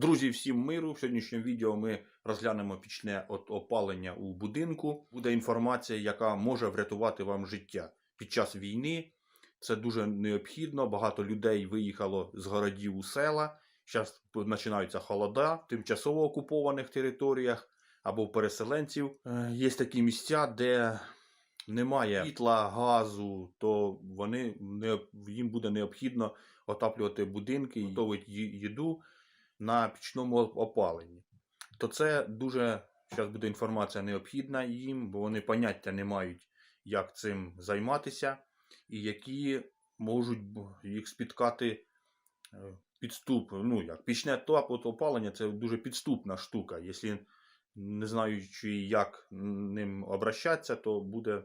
Друзі, всім миру! В сьогоднішньому відео ми розглянемо пічне от опалення у будинку. Буде інформація, яка може врятувати вам життя під час війни. Це дуже необхідно. Багато людей виїхало з городів у села. Зараз починаються холода в тимчасово окупованих територіях або переселенців. Е, Є такі місця, де немає світла, газу, то вони їм буде необхідно отаплювати будинки, готувати їду на пічному опаленні. То це дуже зараз буде інформація необхідна їм, бо вони поняття не мають, як цим займатися, і які можуть їх спіткати е, підступ. Ну, як пічне топ- от опалення це дуже підступна штука. Якщо не знаючи, як ним обращатися, то буде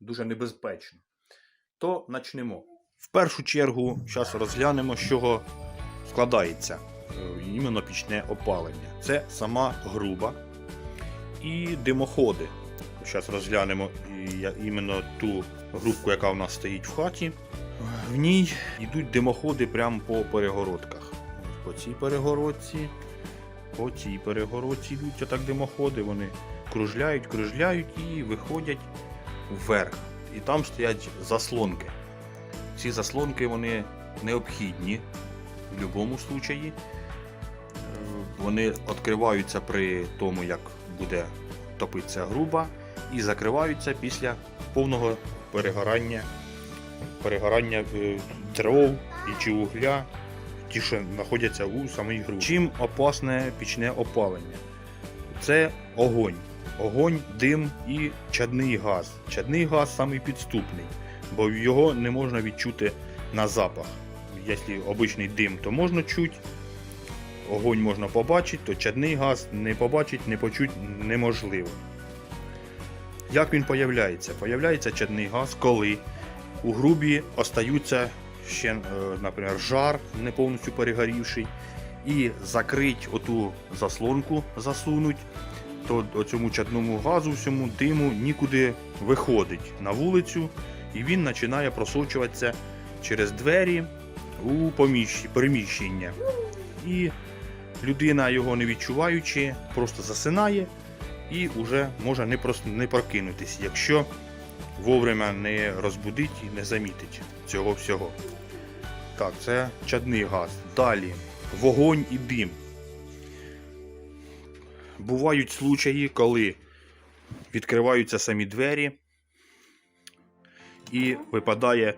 дуже небезпечно. То почнемо. В першу чергу зараз розглянемо, з чого складається іменно пічне опалення. Це сама груба і димоходи. Зараз розглянемо іменно ту грубку, яка в нас стоїть в хаті. В ній йдуть димоходи прямо по перегородках. По цій перегородці, по цій перегородці йдуть отак димоходи. Вони кружляють, кружляють і виходять вверх. І там стоять заслонки. Ці заслонки вони необхідні в будь-якому випадку. Вони відкриваються при тому, як буде топитися груба, і закриваються після повного перегорання, перегорання е, дров і чи угля, ті, що знаходяться у самій грубі. Чим опасне пічне опалення? Це огонь. Огонь, дим і чадний газ. Чадний газ самий підступний, бо його не можна відчути на запах. Якщо обичний дим, то можна чути, огонь можна побачити, то чадний газ не побачити, не почути неможливо. Як він появляється? Появляється чадний газ, коли у грубі остаються ще, е, наприклад, жар, не повністю перегорівший, і закрить оту заслонку, засунуть, то цьому чадному газу, всьому диму нікуди виходить на вулицю, і він починає просочуватися через двері у приміщення. І людина, його не відчуваючи, просто засинає і вже може не, прос- не прокинутись, якщо вовремя не розбудить і не замітить цього всього. Так, це чадний газ. Далі вогонь і дим. Бувають случаї, коли відкриваються самі двері і випадає,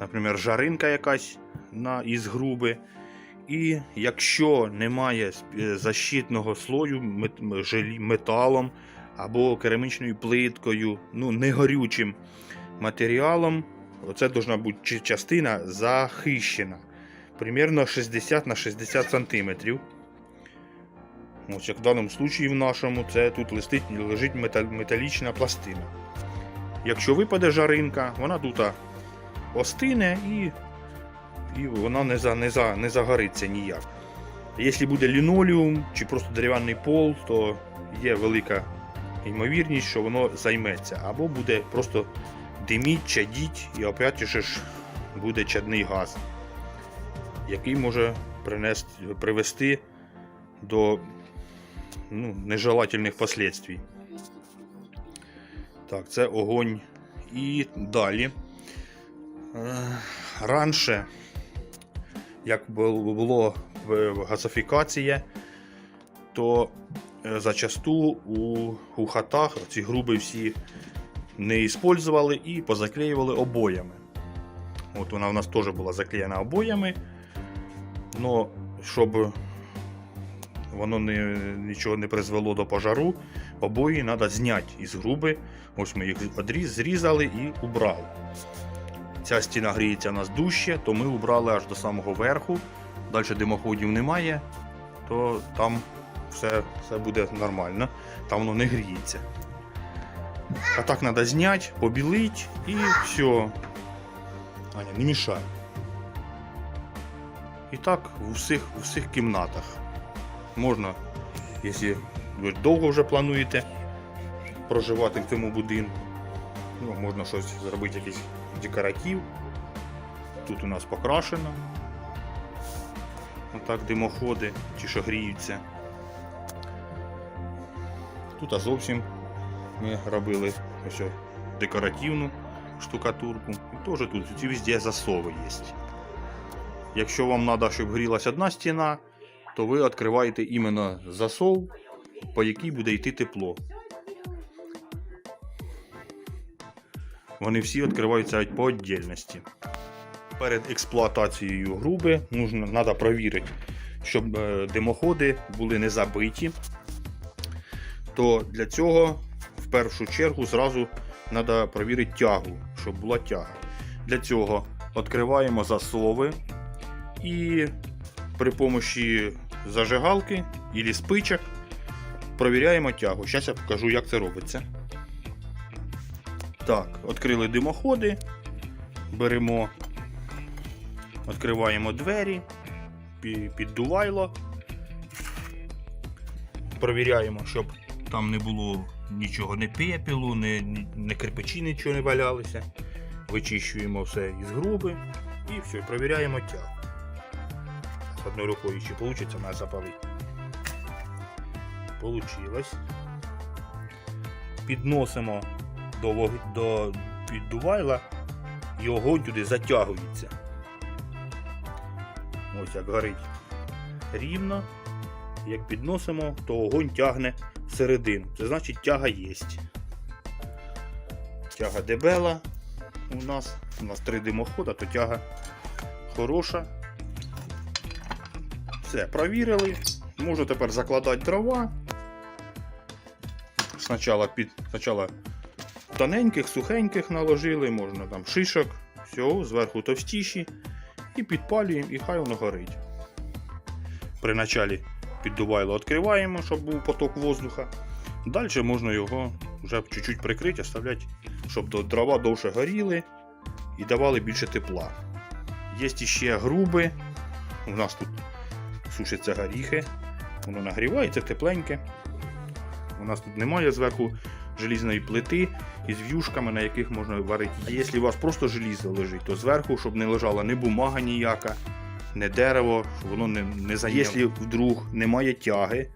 наприклад, жаринка якась на, із груби. І якщо немає е, защитного слою металом або керамічною плиткою, ну не горючим матеріалом, оце должна бути частина захищена. Примірно 60 на 60 сантиметрів. Ось як в даному случаї в нашому це тут листить, лежить метал- металічна пластина. Якщо випаде жаринка, вона тут остине і, і вона не, за, не, за, не загориться ніяк. Якщо буде лінолеум чи просто дерев'яний пол, то є велика ймовірність, що воно займеться. Або буде просто диміть, чадіть, і опять же ж буде чадний газ, який може принести, привести до ну, нежелательних последствий. Так, це огонь. І далі. Е, Раніше, як бу- було газифікація, то е, зачасту у, у хатах ці груби всі не використовували і позаклеювали обоями. От вона у нас теж була заклеєна обоями. Но щоб воно не, нічого не призвело до пожару, обої треба зняти із груби. Ось ми їх зрізали і убрали. Ця стіна гріється у нас дужче, то ми убрали аж до самого верху. Далі димоходів немає, то там все, все буде нормально. Там воно не гріється. А так треба зняти, побілити і все. Аня, не мішай. І так у всіх, у всіх кімнатах. Можна, якщо ви довго вже плануєте проживати в цьому будинку, ну, можна щось зробити, якийсь декоратив. Тут у нас покрашено. Отак димоходи, ті, що гріються. Тут а зовсім ми робили ось декоративну штукатурку. І теж тут везде засови є. Якщо вам треба, щоб грілась одна стіна, то ви відкриваєте іменно засов, по якій буде йти тепло. Вони всі відкриваються по віддільності. Перед експлуатацією груби треба перевірити, щоб е, димоходи були не забиті. То для цього в першу чергу зразу треба перевірити тягу, щоб була тяга. Для цього відкриваємо засови і при помощі зажигалки або спичок перевіряємо тягу. Зараз я покажу, як це робиться. Так, відкрили димоходи, беремо, відкриваємо двері, пі- піддувайло, перевіряємо, щоб там не було нічого, не пепелу, не, не кирпичі нічого не валялися. Вичищуємо все із груби і все, перевіряємо тягу. З одною рукою чи вийде нас запалити. Получилось. Підносимо до, вог- до піддувайла і огонь туди затягується. Ось як горить рівно. Як підносимо, то огонь тягне всередину. Це значить тяга є. Тяга дебела у нас. У нас три димохода, то тяга хороша. Все, провірили. Можу тепер закладати дрова. Спочатку під тоненьких, сухеньких наложили, можна там шишок, все, зверху товстіші. І підпалюємо, і хай воно горить. При началі піддувайло відкриваємо, щоб був поток воздуха. Далі можна його вже чуть-чуть прикрити, оставляти, щоб до- дрова довше горіли і давали більше тепла. Є ще груби. У нас тут сушаться горіхи. Воно нагрівається тепленьке. У нас тут немає зверху желізної плити із в'юшками, на яких можна варити. А якщо у вас просто желізо лежить, то зверху, щоб не лежала ні бумага ніяка, не дерево, щоб воно не, не зайняло. Якщо вдруг немає тяги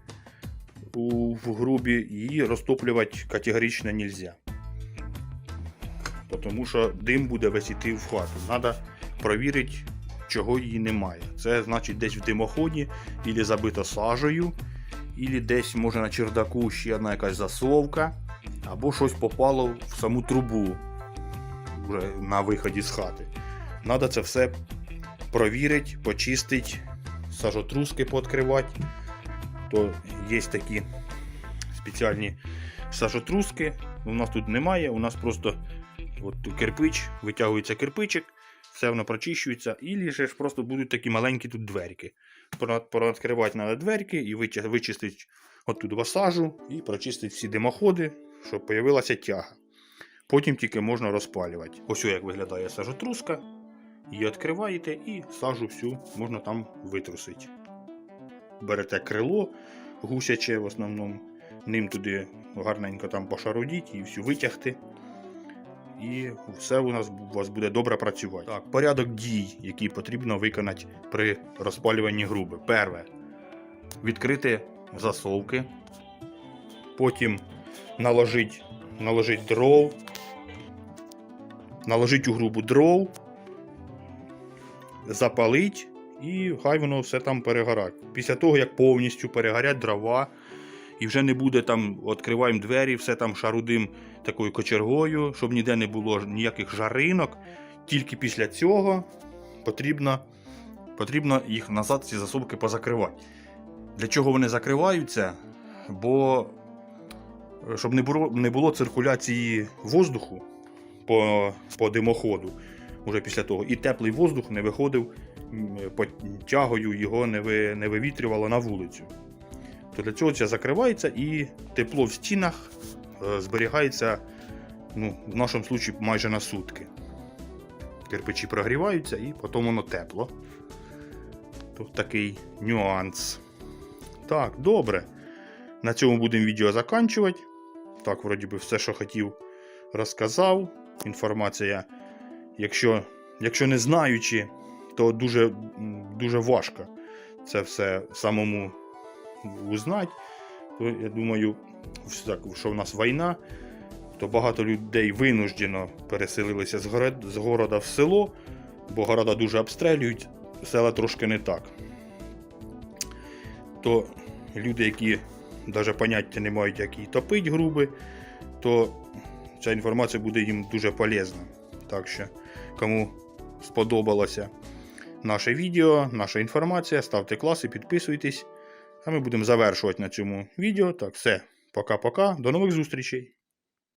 у, в грубі, її розтоплювати категорично не можна. Тому що дим буде весь іти в хату. Треба перевірити, чого її немає. Це значить десь в димоході, або забито сажею, або десь може на чердаку ще одна якась засовка, або щось попало в саму трубу вже на виході з хати. Треба це все провірити, почистити, сажотруски пооткривати. То є такі спеціальні сажотруски. У нас тут немає, у нас просто от кирпич, витягується кирпичик, все воно прочищується, і ж просто будуть такі маленькі тут дверки. Пооткривати треба дверки і вичистити оттуда сажу і прочистити всі димоходи, щоб з'явилася тяга. Потім тільки можна розпалювати. Ось як виглядає сажотруска. Її відкриваєте і сажу всю можна там витрусити. Берете крило гусяче в основному, ним туди гарненько там пошарудіть і всю витягти. І все у нас у вас буде добре працювати. Так, порядок дій, який потрібно виконати при розпалюванні груби. Перше. Відкрити засовки. Потім наложить, наложить дров. Наложить у грубу дров. Запалить і хай воно все там перегорать. Після того, як повністю перегорять дрова, і вже не буде там, відкриваємо двері, все там шарудим такою кочергою, щоб ніде не було ніяких жаринок. Тільки після цього потрібно, потрібно їх назад, ці засувки позакривати. Для чого вони закриваються? Бо щоб не було, не було циркуляції воздуху по, по димоходу уже після того, і теплий воздух не виходив тягою, його не, ви, не вивітрювало на вулицю. То для цього це закривається і тепло в стінах е, зберігається ну, в нашому випадку майже на сутки. Кирпичі прогріваються і потім воно тепло. Тут такий нюанс. Так, добре. На цьому будемо відео закінчувати. Так, вроді би, все, що хотів, розказав. Інформація, якщо, якщо не знаючи, то дуже, дуже важко це все самому узнати, то я думаю, що в нас війна, то багато людей винуждено переселилися з город- з города в село, бо города дуже обстрілюють, села трошки не так. То люди, які навіть поняття не мають, як її топить груби, то ця інформація буде їм дуже полезна. Так що, кому сподобалося наше відео, наша інформація, ставте класи, підписуйтесь. А ми будемо завершувати на цьому відео. Так, все. Пока-пока. До нових зустрічей.